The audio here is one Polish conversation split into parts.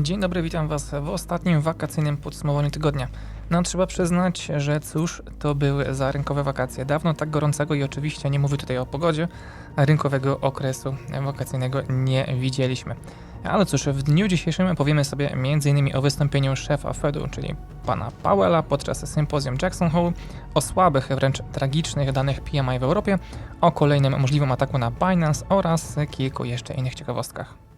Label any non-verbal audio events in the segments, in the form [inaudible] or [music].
Dzień dobry, witam Was w ostatnim wakacyjnym podsumowaniu tygodnia. No trzeba przyznać, że cóż to były za rynkowe wakacje. Dawno tak gorącego i oczywiście nie mówię tutaj o pogodzie, rynkowego okresu wakacyjnego nie widzieliśmy. Ale cóż, w dniu dzisiejszym powiemy sobie m.in. o wystąpieniu szefa Fedu, czyli pana Powella podczas sympozjum Jackson Hole, o słabych, wręcz tragicznych danych PMI w Europie, o kolejnym możliwym ataku na Binance oraz kilku jeszcze innych ciekawostkach.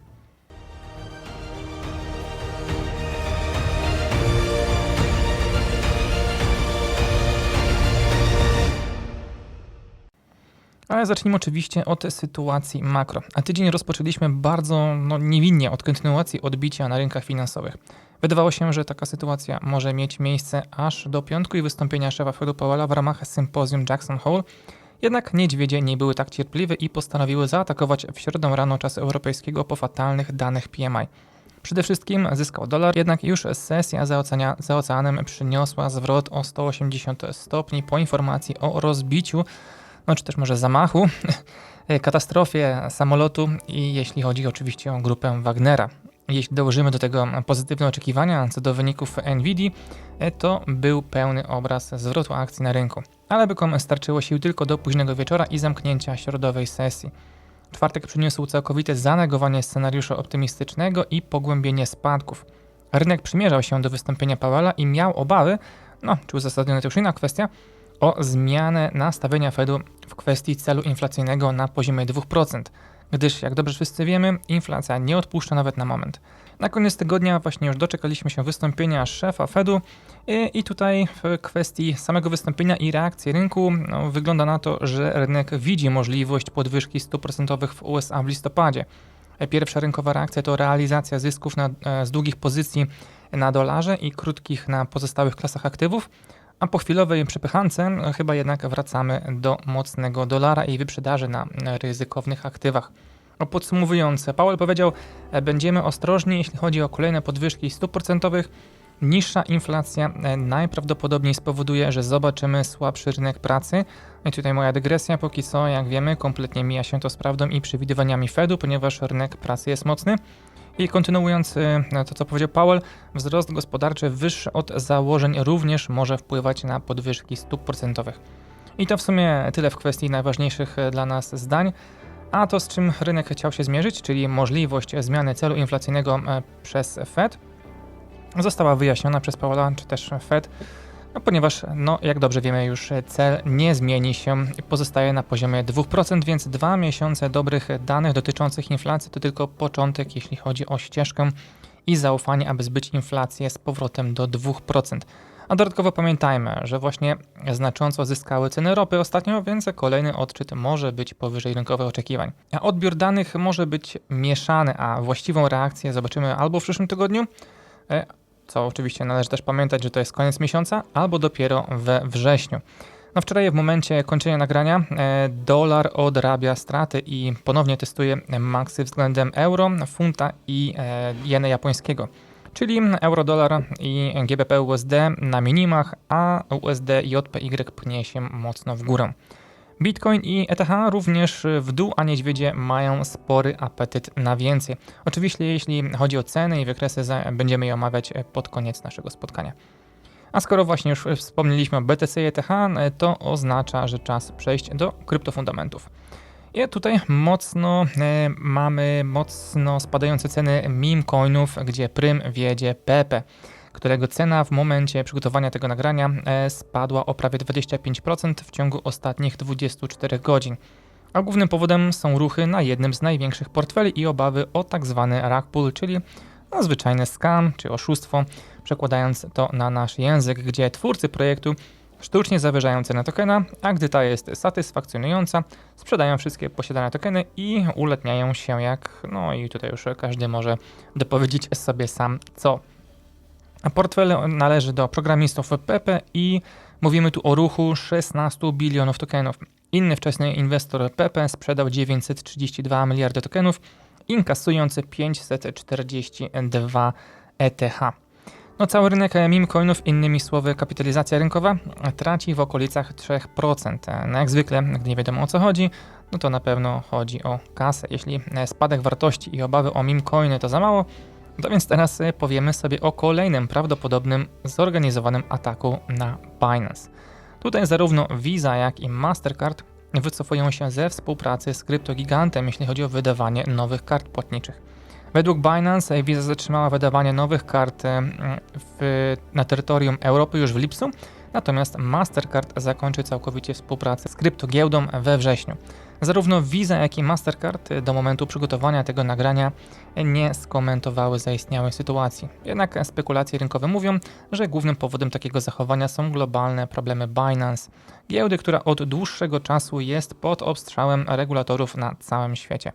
Ale zacznijmy oczywiście od sytuacji makro. A tydzień rozpoczęliśmy bardzo no, niewinnie od kontynuacji odbicia na rynkach finansowych. Wydawało się, że taka sytuacja może mieć miejsce aż do piątku i wystąpienia szefa Fedu Powella w ramach sympozjum Jackson Hole. Jednak niedźwiedzie nie były tak cierpliwe i postanowiły zaatakować w środę rano czasu europejskiego po fatalnych danych PMI. Przede wszystkim zyskał dolar, jednak już sesja za, oceania, za oceanem przyniosła zwrot o 180 stopni po informacji o rozbiciu no czy też może zamachu, [laughs] katastrofie samolotu i jeśli chodzi oczywiście o grupę Wagnera. Jeśli dołożymy do tego pozytywne oczekiwania co do wyników Nvidia, to był pełny obraz zwrotu akcji na rynku. Ale bykom starczyło sił tylko do późnego wieczora i zamknięcia środowej sesji. Czwartek przyniósł całkowite zanegowanie scenariusza optymistycznego i pogłębienie spadków. Rynek przymierzał się do wystąpienia Powella i miał obawy, no czy uzasadnione to już inna kwestia, o zmianę nastawienia Fedu w kwestii celu inflacyjnego na poziomie 2%, gdyż jak dobrze wszyscy wiemy, inflacja nie odpuszcza nawet na moment. Na koniec tygodnia właśnie już doczekaliśmy się wystąpienia szefa Fedu i, i tutaj w kwestii samego wystąpienia i reakcji rynku no, wygląda na to, że rynek widzi możliwość podwyżki stóp procentowych w USA w listopadzie. Pierwsza rynkowa reakcja to realizacja zysków na, e, z długich pozycji na dolarze i krótkich na pozostałych klasach aktywów, a po chwilowej przepychance no, chyba jednak wracamy do mocnego dolara i wyprzedaży na ryzykownych aktywach. Podsumowując, Powell powiedział, e, będziemy ostrożni, jeśli chodzi o kolejne podwyżki stóp procentowych. Niższa inflacja e, najprawdopodobniej spowoduje, że zobaczymy słabszy rynek pracy. I tutaj moja dygresja, póki co, jak wiemy, kompletnie mija się to z prawdą i przewidywaniami Fedu, ponieważ rynek pracy jest mocny. I kontynuując y, to, co powiedział Powell, wzrost gospodarczy wyższy od założeń również może wpływać na podwyżki stóp procentowych. I to w sumie tyle w kwestii najważniejszych y, dla nas zdań. A to, z czym rynek chciał się zmierzyć, czyli możliwość zmiany celu inflacyjnego y, przez Fed, została wyjaśniona przez Powella czy też Fed no, ponieważ, no, jak dobrze wiemy, już cel nie zmieni się pozostaje na poziomie 2%, więc dwa miesiące dobrych danych dotyczących inflacji to tylko początek, jeśli chodzi o ścieżkę i zaufanie, aby zbyć inflację z powrotem do 2%. A dodatkowo pamiętajmy, że właśnie znacząco zyskały ceny ropy ostatnio, więc kolejny odczyt może być powyżej rynkowych oczekiwań. A odbiór danych może być mieszany, a właściwą reakcję zobaczymy albo w przyszłym tygodniu, e, co oczywiście należy też pamiętać, że to jest koniec miesiąca, albo dopiero we wrześniu. No wczoraj w momencie kończenia nagrania e, dolar odrabia straty i ponownie testuje maksy względem euro, funta i e, jeny japońskiego. Czyli euro-dolar i GBP USD na minimach, a USD JPY pnie się mocno w górę. Bitcoin i ETH również w dół, a niedźwiedzie mają spory apetyt na więcej. Oczywiście jeśli chodzi o ceny i wykresy, będziemy je omawiać pod koniec naszego spotkania. A skoro właśnie już wspomnieliśmy o BTC i ETH, to oznacza, że czas przejść do kryptofundamentów. I tutaj mocno e, mamy mocno spadające ceny meme coinów, gdzie prym wiedzie PP którego cena w momencie przygotowania tego nagrania e, spadła o prawie 25% w ciągu ostatnich 24 godzin. A głównym powodem są ruchy na jednym z największych portfeli i obawy o tak zwany rug pull, czyli no, zwyczajny scam czy oszustwo, przekładając to na nasz język, gdzie twórcy projektu sztucznie zawyżają cenę tokena, a gdy ta jest satysfakcjonująca, sprzedają wszystkie posiadane tokeny i uletniają się jak, no i tutaj już każdy może dopowiedzieć sobie sam co. Portfel należy do programistów Pepe i mówimy tu o ruchu 16 bilionów tokenów. Inny wczesny inwestor Pepe sprzedał 932 miliardy tokenów, inkasując 542 ETH. No cały rynek meme coinów, innymi słowy kapitalizacja rynkowa, traci w okolicach 3%. No jak zwykle, gdy nie wiadomo o co chodzi, no to na pewno chodzi o kasę. Jeśli spadek wartości i obawy o meme coiny to za mało, No więc teraz e, powiemy sobie o kolejnym prawdopodobnym zorganizowanym ataku na Binance. Tutaj zarówno Visa, jak i Mastercard wycofują się ze współpracy z kryptogigantem, jeśli chodzi o wydawanie nowych kart płatniczych. Według Binance Visa zatrzymała wydawanie nowych kart e, w, na terytorium Europy już w lipcu, natomiast Mastercard zakończy całkowicie współpracę z kryptogiełdą we wrześniu. Zarówno Visa, jak i Mastercard do momentu przygotowania tego nagrania nie skomentowały zaistniałej sytuacji. Jednak spekulacje rynkowe mówią, że głównym powodem takiego zachowania są globalne problemy Binance, giełdy, która od dłuższego czasu jest pod obstrzałem regulatorów na całym świecie.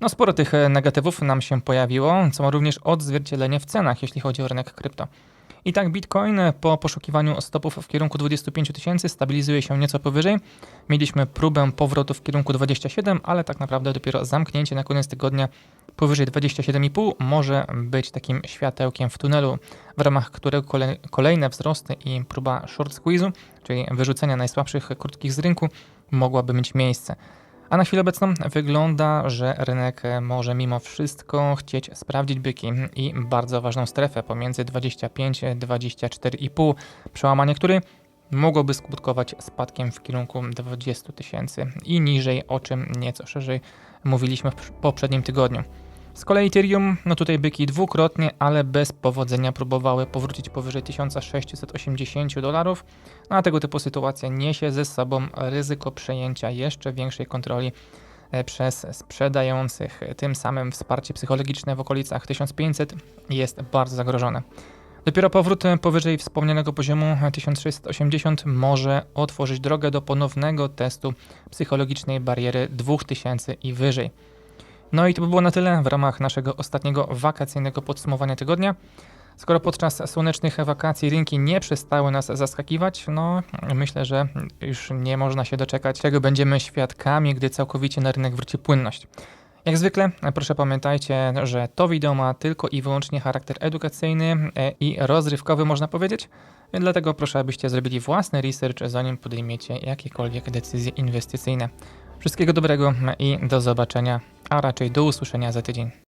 No sporo tych negatywów nam się pojawiło, co ma również odzwierciedlenie w cenach, jeśli chodzi o rynek krypto. I tak Bitcoin po poszukiwaniu stopów w kierunku 25 tysięcy stabilizuje się nieco powyżej. Mieliśmy próbę powrotu w kierunku 27, ale tak naprawdę dopiero zamknięcie na koniec tygodnia powyżej 27,5 może być takim światełkiem w tunelu, w ramach którego kolejne wzrosty i próba short squeeze'u, czyli wyrzucenia najsłabszych krótkich z rynku, mogłaby mieć miejsce. A na chwilę obecną wygląda, że rynek może mimo wszystko chcieć sprawdzić byki i bardzo ważną strefę pomiędzy 25-24,5, przełamanie której mogłoby skutkować spadkiem w kierunku 20 tysięcy i niżej, o czym nieco szerzej mówiliśmy w poprzednim tygodniu. Z kolei Ethereum, no tutaj byki dwukrotnie, ale bez powodzenia próbowały powrócić powyżej 1680 dolarów, no a tego typu sytuacja niesie ze sobą ryzyko przejęcia jeszcze większej kontroli e, przez sprzedających. Tym samym wsparcie psychologiczne w okolicach 1500 jest bardzo zagrożone. Dopiero powrót powyżej wspomnianego poziomu 1680 może otworzyć drogę do ponownego testu psychologicznej bariery 2000 i wyżej. No i to by było na tyle w ramach naszego ostatniego wakacyjnego podsumowania tygodnia. Skoro podczas słonecznych wakacji rynki nie przestały nas zaskakiwać, no myślę, że już nie można się doczekać, czego będziemy świadkami, gdy całkowicie na rynek wróci płynność. Jak zwykle, proszę pamiętajcie, że to wideo ma tylko i wyłącznie charakter edukacyjny e, i rozrywkowy, można powiedzieć. Dlatego proszę, abyście zrobili własny research, zanim podejmiecie jakiekolwiek decyzje inwestycyjne. Wszystkiego dobrego i do zobaczenia, a raczej do usłyszenia za tydzień.